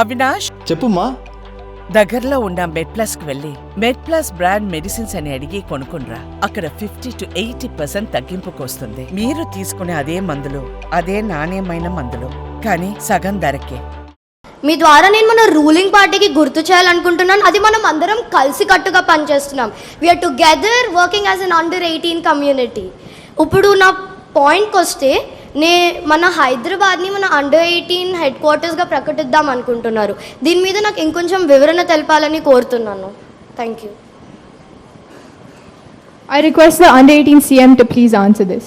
అవినాష్? చెప్పుమా దగ్గరలో ఉన్న మెడ్ ప్లస్కు వెళ్ళి మెడ్ ప్లస్ బ్రాండ్ మెడిసిన్స్ అని అడిగి కొనుక్కునరా అక్కడ ఫిఫ్టీ టు ఎయిటీ పర్సెంట్ తగ్గింపుకు వస్తుంది మీరు తీసుకునే అదే మందులు అదే నాణ్యమైన మందులు. కానీ సగం ధరకే. మీ ద్వారా నేను మన రూలింగ్ పార్టీకి గుర్తు చేయాలనుకుంటున్నాను. అది మనం అందరం కలిసికట్టుగా పనిచేస్తున్నాం. We are together working as an under eighteen community ఇప్పుడు నా పాయింట్కి వస్తే నే మన హైదరాబాద్ని మన అండర్ ఎయిటీన్ హెడ్ క్వార్టర్స్గా ప్రకటిద్దాం అనుకుంటున్నారు. దీని మీద నాకు ఇంకొంచెం వివరణ తెలపాలని కోరుతున్నాను. Thank you I request the under 18 CM to please answer this.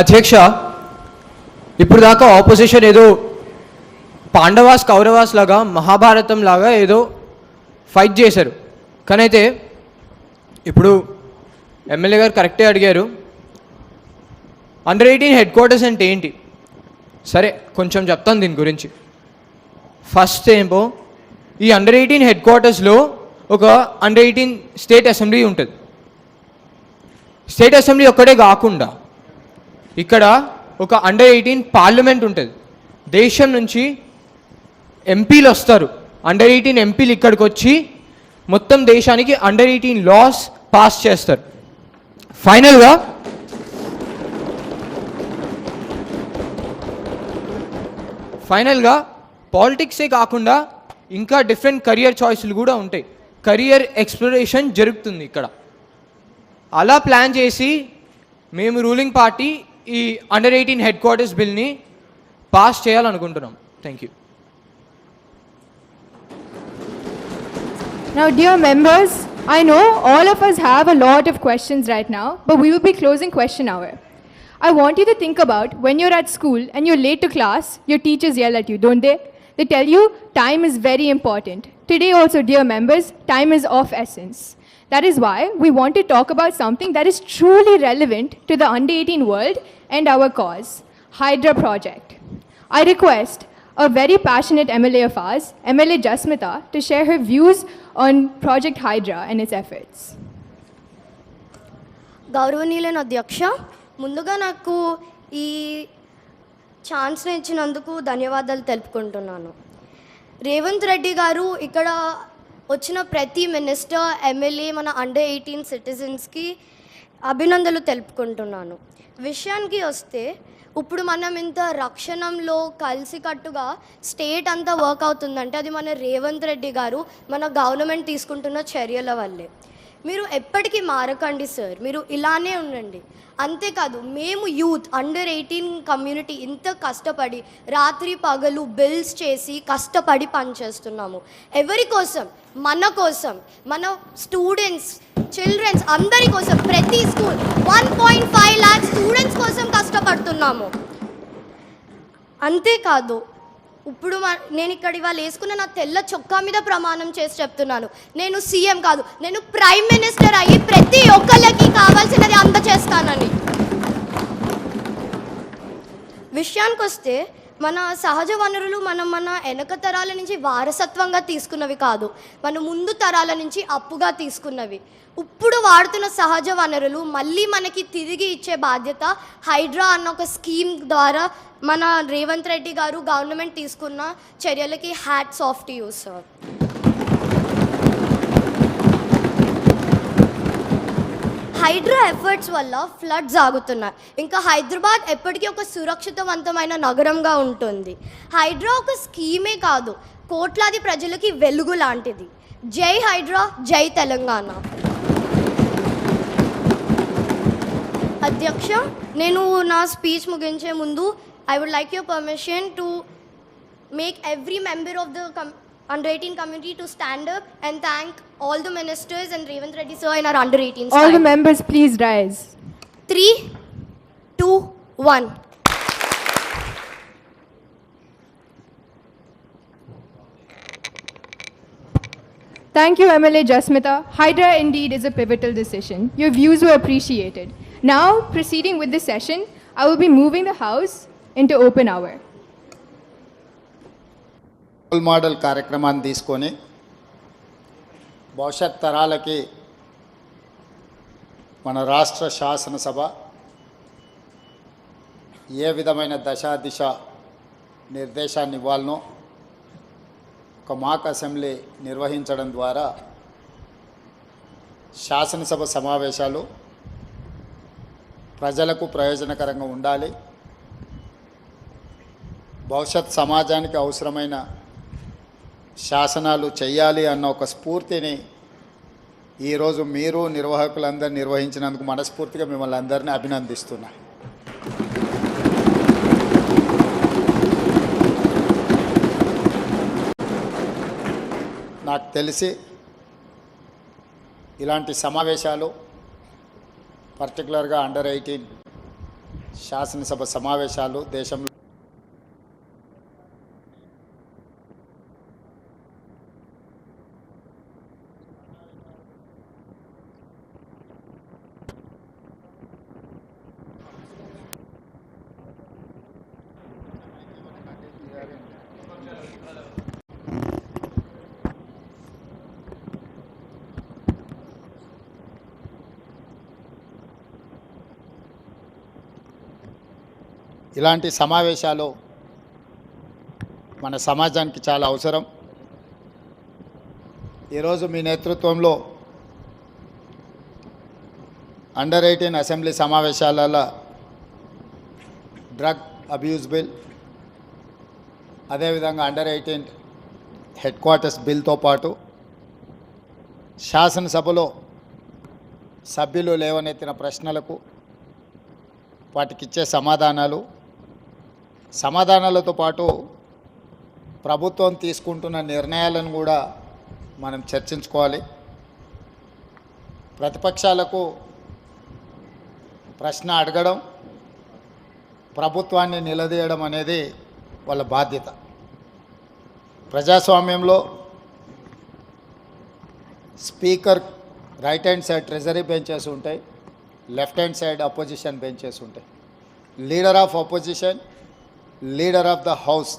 అధ్యక్ష ఇప్పుడు దాకా ఆపోజిషన్ ఏదో పాండవాస్ కౌరవాస్ లాగా మహాభారతం లాగా ఏదో ఫైట్ చేశారు. కానీ అయితే ఇప్పుడు ఎమ్మెల్యే గారు కరెక్టే అడిగారు. అండర్ ఎయిటీన్ హెడ్ క్వార్టర్స్ అంటే ఏంటి? సరే కొంచెం చెప్తాను దీని గురించి. ఫస్ట్ ఏమో ఈ అండర్ ఎయిటీన్ హెడ్ క్వార్టర్స్లో ఒక అండర్ ఎయిటీన్ స్టేట్ అసెంబ్లీ ఉంటుంది. స్టేట్ అసెంబ్లీ ఒక్కడే కాకుండా ఇక్కడ ఒక అండర్ ఎయిటీన్ పార్లమెంట్ ఉంటుంది. దేశం నుంచి ఎంపీలు వస్తారు. అండర్ ఎయిటీన్ ఎంపీలు ఇక్కడికి వచ్చి మొత్తం దేశానికి అండర్ ఎయిటీన్ లాస్ పాస్ చేస్తారు. ఫైనల్గా ఫైనల్గా పాలిటిక్సే కాకుండా ఇంకా డిఫరెంట్ కెరియర్ చాయిస్లు కూడా ఉంటాయి. కెరియర్ ఎక్స్ప్లోరేషన్ జరుగుతుంది ఇక్కడ. అలా ప్లాన్ చేసి మేము రూలింగ్ పార్టీ ఈ అండర్ ఎయిటీన్ హెడ్ క్వార్టర్స్ బిల్ని పాస్ చేయాలనుకుంటున్నాం. Thank you Now, dear members, I know all of us have a lot of questions right now, but we will be closing question hour. I want you to think about when you're at school and you're late to class, your teachers yell at you, don't they? They tell you time is very important. Today, also, dear members, time is of essence. That is why we want to talk about something that is truly relevant to the under 18 world and our cause Hydra Project. I request a very passionate MLA of ours, MLA Jasmita, to share her views on Project Hydra and its efforts. గౌరవనీయులైన అధ్యక్ష ముందుగా నాకు ఈ ఛాన్స్ని ఇచ్చినందుకు ధన్యవాదాలు తెలుపుకుంటున్నాను రేవంత్ రెడ్డి గారు ఇక్కడ వచ్చిన ప్రతి మినిస్టర్ ఎమ్మెల్యే మన అండర్ ఎయిటీన్ సిటిజన్స్కి అభినందనలు తెలుపుకుంటున్నాను విషయానికి వస్తే ఇప్పుడు మనం ఇంత రక్షణంలో కలిసికట్టుగా స్టేట్ అంతా వర్క్ అవుతుందంటే అది మన రేవంత్ రెడ్డి గారు మన గవర్నమెంట్ తీసుకుంటున్న చర్యల వల్లే. మీరు ఎప్పటికీ మారకండి సార్ మీరు ఇలానే ఉండండి. అంతేకాదు మేము యూత్ అండర్ ఎయిటీన్ కమ్యూనిటీ ఇంత కష్టపడి రాత్రి పగలు బిల్స్ చేసి కష్టపడి పనిచేస్తున్నాము. ఎవరి కోసం? మన కోసం. మన స్టూడెంట్స్ చిల్డ్రన్స్ అందరి కోసం ప్రతి school one point five lakh students కోసం కష్టపడుతున్నాము. అంతేకాదు ఇప్పుడు మా నేను ఇక్కడ ఇవాళ వేసుకున్న నా తెల్ల చొక్కా మీద ప్రమాణం చేసి చెప్తున్నాను. నేను సీఎం కాదు నేను ప్రైమ్ మినిస్టర్ అయ్యి ప్రతి ఒక్కళ్ళకి కావాల్సినది అందచేస్తానని. విషయానికి వస్తే మన సహజ వనరులు మనం మన వెనక తరాల నుంచి వారసత్వంగా తీసుకున్నవి కాదు మన ముందు తరాల నుంచి అప్పుగా తీసుకున్నవి. ఇప్పుడు వాడుతున్న సహజ వనరులు మళ్ళీ మనకి తిరిగి ఇచ్చే బాధ్యత హైడ్రా అన్న ఒక స్కీమ్ ద్వారా మన రేవంత్ రెడ్డి గారు గవర్నమెంట్ తీసుకున్న చర్యలకి hats off to you sir HYDRAA efforts వల్ల ఫ్లడ్స్ ఆగుతున్నాయి. ఇంకా హైదరాబాద్ ఎప్పటికీ ఒక సురక్షితవంతమైన నగరంగా ఉంటుంది. హైడ్రా ఒక స్కీమే కాదు కోట్లాది ప్రజలకి వెలుగు లాంటిది. జై హైడ్రా జై తెలంగాణ. అధ్యక్ష నేను నా స్పీచ్ ముగించే ముందు I would like your permission to make every member of the come under 18 community to stand up and thank all the ministers and Revant Reddy sir in our under 18 All the members, please rise. Three, two, one. Thank you, MLA Jasmita. Hydra indeed is a pivotal decision. Your views were appreciated. Now, proceeding with the session, I will be moving the House into open hour. Role model కార్యక్రమాన్ని తీసుకొని భవిష్యత్ తరాలకి మన రాష్ట్ర శాసనసభ ఏ విధమైన దశాదిశ నిర్దేశాన్ని ఇవ్వాలనో ఒక మాక్ assembly నిర్వహించడం ద్వారా శాసనసభ సమావేశాలు ప్రజలకు ప్రయోజనకరంగా ఉండాలి. భవిష్యత్ సమాజానికి అవసరమైన శాసనాలు చేయాలి అన్న ఒక స్ఫూర్తిని ఈరోజు మీరు నిర్వాహకులందరూ నిర్వహించినందుకు మనస్ఫూర్తిగా మిమ్మల్ని అందరినీ అభినందిస్తున్నా. నాకు తెలిసి ఇలాంటి సమావేశాలు పర్టికులర్గా అండర్ ఎయిటీన్ శాసనసభ సమావేశాలు దేశంలో ఇలాంటి సమావేశాలు మన సమాజానికి చాలా అవసరం. ఈరోజు మీ నేతృత్వంలో అండర్ ఎయిటీన్ అసెంబ్లీ సమావేశాలలో డ్రగ్ అబ్యూస్ బిల్ అదేవిధంగా అండర్ ఎయిటీన్ హెడ్ క్వార్టర్స్ బిల్తో పాటు శాసనసభలో సభ్యులు లేవనెత్తిన ప్రశ్నలకు వాటికి ఇచ్చే సమాధానాలు సమాధానాలతో పాటు ప్రభుత్వం తీసుకుంటున్న నిర్ణయాలను కూడా మనం చర్చించుకోవాలి. ప్రతిపక్షాలకు ప్రశ్న అడగడం ప్రభుత్వాన్ని నిలదీయడం అనేది వాళ్ళ బాధ్యత. ప్రజాస్వామ్యంలో speaker right hand side treasury benches ఉంటాయి left hand side opposition benches ఉంటాయి. Leader of opposition leader of the house.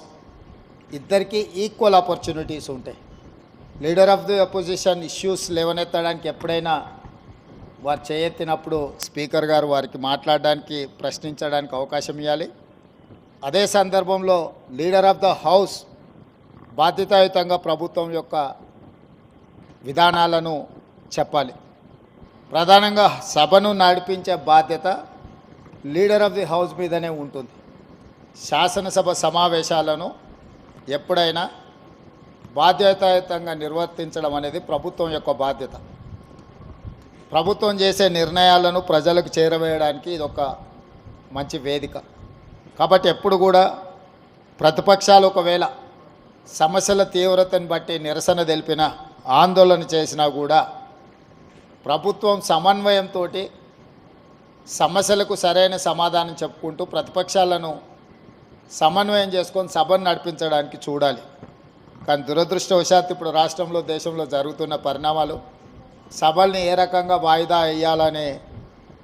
ఇద్దరికీ ఈక్వల్ ఆపర్చునిటీస్ ఉంటాయి. Leader of the opposition issues లేవనెత్తడానికి ఎప్పుడైనా వారు చేయెత్తినప్పుడు స్పీకర్ గారు వారికి మాట్లాడడానికి ప్రశ్నించడానికి అవకాశం ఇవ్వాలి అదే సందర్భంలో లీడర్ ఆఫ్ ద హౌస్ బాధ్యతాయుతంగా ప్రభుత్వం యొక్క విధానాలను చెప్పాలి. ప్రధానంగా సభను నడిపించే బాధ్యత లీడర్ ఆఫ్ ది హౌస్ మీదనే ఉంటుంది. శాసనసభ సమావేశాలను ఎప్పుడైనా బాధ్యతాయుతంగా నిర్వర్తించడం అనేది ప్రభుత్వం యొక్క బాధ్యత. ప్రభుత్వం చేసే నిర్ణయాలను ప్రజలకు చేరవేయడానికి ఇది ఒక మంచి వేదిక. కాబట్టి ఎప్పుడు కూడా ప్రతిపక్షాలు ఒకవేళ సమస్యల తీవ్రతను బట్టి నిరసన తెలిపిన ఆందోళన చేసినా కూడా ప్రభుత్వం సమన్వయంతో సమస్యలకు సరైన సమాధానం చెప్పుకుంటూ ప్రతిపక్షాలను సమన్వయం చేసుకొని సభను నడిపించడానికి చూడాలి. కానీ దురదృష్టవశాత్తు ఇప్పుడు రాష్ట్రంలో దేశంలో జరుగుతున్న పరిణామాలు సభల్ని ఏ రకంగా వాయిదా వేయాలనే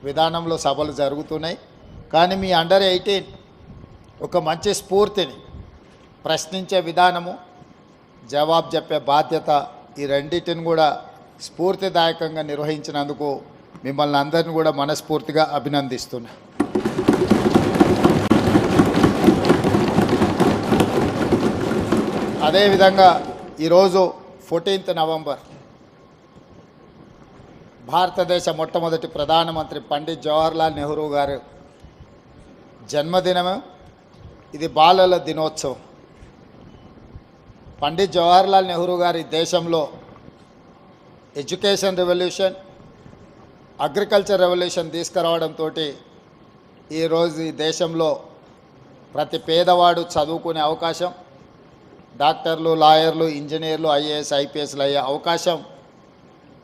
విధానంలో సభలు జరుగుతున్నాయి. కానీ మీ అండర్ ఎయిటీన్ ఒక మంచి స్ఫూర్తిని ప్రశ్నించే విధానము జవాబు చెప్పే బాధ్యత ఈ రెండింటిని కూడా స్ఫూర్తిదాయకంగా నిర్వహించినందుకు మిమ్మల్ని అందరిని కూడా మనస్ఫూర్తిగా అభినందిస్తున్నా. అదేవిధంగా ఈరోజు ఫోర్టీన్త్ నవంబర్ భారతదేశ మొట్టమొదటి ప్రధానమంత్రి పండిత్ జవహర్లాల్ నెహ్రూ గారు జన్మదినము. ఇది బాలల దినోత్సవం. పండిత్ జవహర్లాల్ నెహ్రూ గారి దేశంలో ఎడ్యుకేషన్ రెవల్యూషన్ అగ్రికల్చర్ రెవల్యూషన్ తీసుకురావడంతో ఈరోజు ఈ దేశంలో ప్రతి పేదవాడు చదువుకునే అవకాశం డాక్టర్లు లాయర్లు ఇంజనీర్లు ఐఏఎస్ ఐపీఎస్లు అయ్యే అవకాశం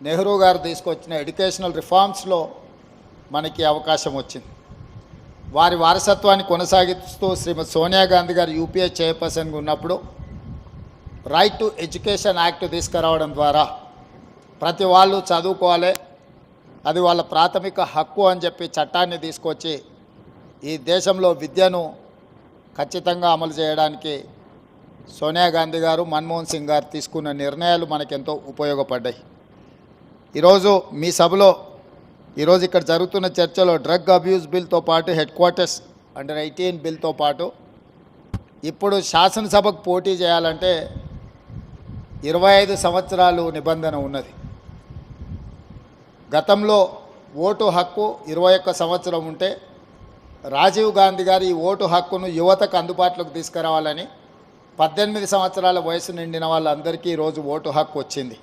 నెహ్రూ గారు తీసుకొచ్చిన ఎడ్యుకేషనల్ రిఫార్మ్స్లో మనకి అవకాశం వచ్చింది. వారి వారసత్వాన్ని కొనసాగిస్తూ శ్రీమతి సోనియా గాంధీ గారు యూపీఏ చైర్పర్సన్గా ఉన్నప్పుడు రైట్ టు ఎడ్యుకేషన్ యాక్ట్ తీసుకురావడం ద్వారా ప్రతి వాళ్ళు చదువుకోవాలి అది వాళ్ళ ప్రాథమిక హక్కు అని చెప్పి చట్టాన్ని తీసుకొచ్చి ఈ దేశంలో విద్యను ఖచ్చితంగా అమలు చేయడానికి సోనియా గాంధీ గారు మన్మోహన్ సింగ్ గారు తీసుకున్న నిర్ణయాలు మనకెంతో ఉపయోగపడ్డాయి. ఈరోజు మీ సభలో ఈరోజు ఇక్కడ జరుగుతున్న చర్చలో డ్రగ్ అబ్యూస్ బిల్తో పాటు హెడ్ క్వార్టర్స్ అండర్ ఎయిటీన్ బిల్తో పాటు ఇప్పుడు శాసనసభకు పోటీ చేయాలంటే ఇరవై ఐదు సంవత్సరాలు నిబంధన ఉన్నది. గతంలో ఓటు హక్కు ఇరవై ఒక్క సంవత్సరం ఉంటే రాజీవ్ గాంధీ గారు ఈ ఓటు హక్కును యువతకు అందుబాటులోకి తీసుకురావాలని పద్దెనిమిది సంవత్సరాల వయసు నిండిన వాళ్ళందరికీ ఈరోజు ఓటు హక్కు వచ్చింది.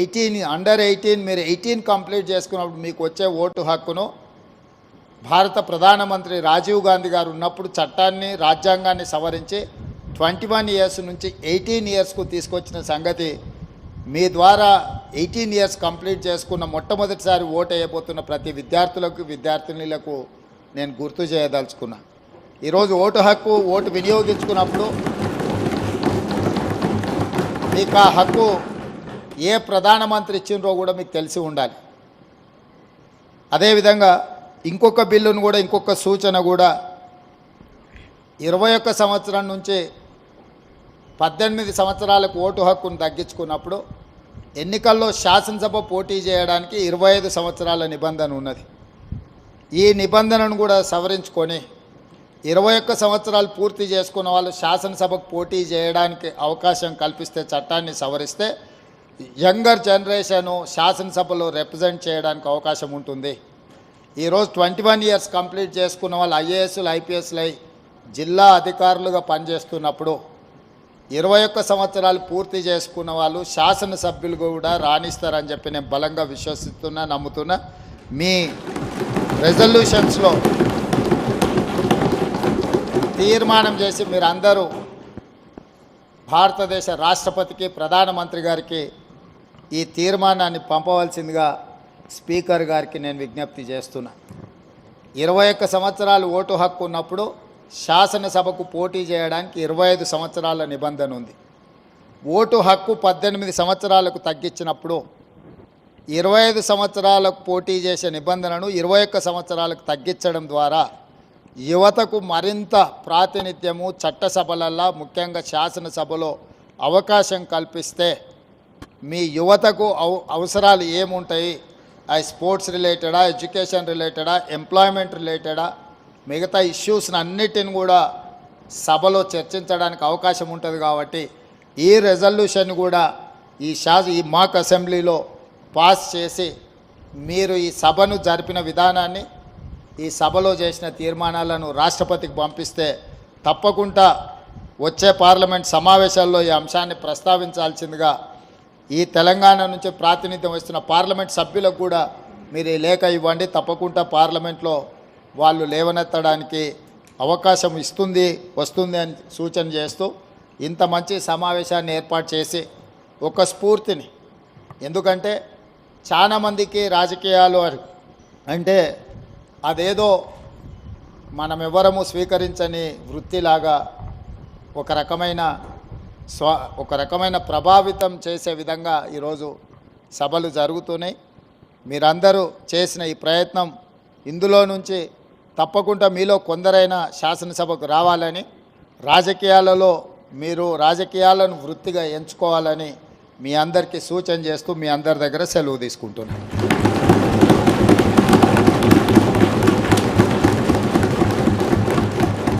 ఎయిటీన్ అండర్ ఎయిటీన్ మీరు ఎయిటీన్ కంప్లీట్ చేసుకున్నప్పుడు మీకు వచ్చే ఓటు హక్కును భారత ప్రధానమంత్రి రాజీవ్ గాంధీ గారు ఉన్నప్పుడు చట్టాన్ని రాజ్యాంగాన్ని సవరించి ట్వంటీ వన్ ఇయర్స్ నుంచి ఎయిటీన్ ఇయర్స్కు తీసుకొచ్చిన సంగతి మీ ద్వారా ఎయిటీన్ ఇయర్స్ కంప్లీట్ చేసుకున్న మొట్టమొదటిసారి ఓటు వేయబోతున్న ప్రతి విద్యార్థులకు విద్యార్థినులకు నేను గుర్తు చేయదలుచుకున్నా. ఈరోజు ఓటు హక్కు ఓటు వినియోగించుకున్నప్పుడు మీకు ఆ హక్కు ఏ ప్రధానమంత్రి ఇచ్చిండ్రో కూడా మీకు తెలిసి ఉండాలి. అదేవిధంగా ఇంకొక బిల్లును కూడా ఇంకొక సూచన కూడా ఇరవై ఒక్క సంవత్సరం నుంచి పద్దెనిమిది సంవత్సరాలకు ఓటు హక్కును తగ్గించుకున్నప్పుడు ఎన్నికల్లో శాసనసభ పోటీ చేయడానికి ఇరవై ఐదు సంవత్సరాల నిబంధన ఉన్నది. ఈ నిబంధనను కూడా సవరించుకొని ఇరవై ఒక్క సంవత్సరాలు పూర్తి చేసుకున్న వాళ్ళు శాసనసభకు పోటీ చేయడానికి అవకాశం కల్పిస్తే చట్టాన్ని సవరిస్తే యంగర్ జనరేషను శాసనసభలో రిప్రజెంట్ చేయడానికి అవకాశం ఉంటుంది. ఈరోజు ట్వంటీ వన్ ఇయర్స్ కంప్లీట్ చేసుకున్న వాళ్ళు ఐఏఎస్లు ఐపీఎస్లు అయి జిల్లా అధికారులుగా పనిచేస్తున్నప్పుడు ఇరవై ఒక్క సంవత్సరాలు పూర్తి చేసుకున్న వాళ్ళు శాసనసభ్యులు కూడా రాణిస్తారని చెప్పి నేను బలంగా విశ్వసిస్తున్నా నమ్ముతున్నా. మీ రెజల్యూషన్స్లో తీర్మానం చేసి మీరందరూ భారతదేశ రాష్ట్రపతికి ప్రధానమంత్రి గారికి ఈ తీర్మానాన్ని పంపవలసిందిగా స్పీకర్ గారికి నేను విజ్ఞప్తి చేస్తున్నా. ఇరవై ఒక్క సంవత్సరాలు ఓటు హక్కు ఉన్నప్పుడు శాసనసభకు పోటీ చేయడానికి ఇరవై ఐదు సంవత్సరాల నిబంధన ఉంది. ఓటు హక్కు పద్దెనిమిది సంవత్సరాలకు తగ్గించినప్పుడు ఇరవై ఐదు సంవత్సరాలకు పోటీ చేసే నిబంధనను ఇరవై ఒక్క సంవత్సరాలకు తగ్గించడం ద్వారా యువతకు మరింత ప్రాతినిధ్యము చట్టసభలల్లో ముఖ్యంగా శాసనసభలో అవకాశం కల్పిస్తే మీ యువతకు అవసరాలు ఏముంటాయి? ఆ స్పోర్ట్స్ రిలేటెడా ఎడ్యుకేషన్ రిలేటెడా ఎంప్లాయ్మెంట్ రిలేటెడా? మిగతా ఇష్యూస్ని అన్నిటిని కూడా సభలో చర్చించడానికి అవకాశం ఉంటుంది కాబట్టి ఈ రెజల్యూషన్ కూడా ఈ శాస ఈ మాక్ అసెంబ్లీలో పాస్ చేసి మీరు ఈ సభను జరిపిన విధానాన్ని ఈ సభలో చేసిన తీర్మానాలను రాష్ట్రపతికి పంపిస్తే తప్పకుండా వచ్చే పార్లమెంట్ సమావేశాల్లో ఈ అంశాన్ని ప్రస్తావించాల్సిందిగా ఈ తెలంగాణ నుంచి ప్రాతినిధ్యం వస్తున్న పార్లమెంట్ సభ్యులకు కూడా మీరు ఈ లేఖ ఇవ్వండి. తప్పకుండా పార్లమెంట్లో వాళ్ళు లేవనెత్తడానికి అవకాశం ఇస్తుంది వస్తుంది అని సూచన చేస్తూ ఇంత మంచి సమావేశాన్ని ఏర్పాటు చేసి ఒక స్ఫూర్తిని. ఎందుకంటే చాలామందికి రాజకీయాలు అంటే అదేదో మనం ఎవరము స్వీకరించని వృత్తిలాగా ఒక రకమైన స్వ ఒక రకమైన ప్రభావితం చేసే విధంగా ఈరోజు సభలు జరుగుతున్నాయి. మీరందరూ చేసిన ఈ ప్రయత్నం ఇందులో నుంచి తప్పకుండా మీలో కొందరైనా శాసనసభకు రావాలని రాజకీయాలలో మీరు రాజకీయాలను వృత్తిగా ఎంచుకోవాలని మీ అందరికీ సూచన చేస్తూ మీ అందరి దగ్గర సెలవు తీసుకుంటున్నాను.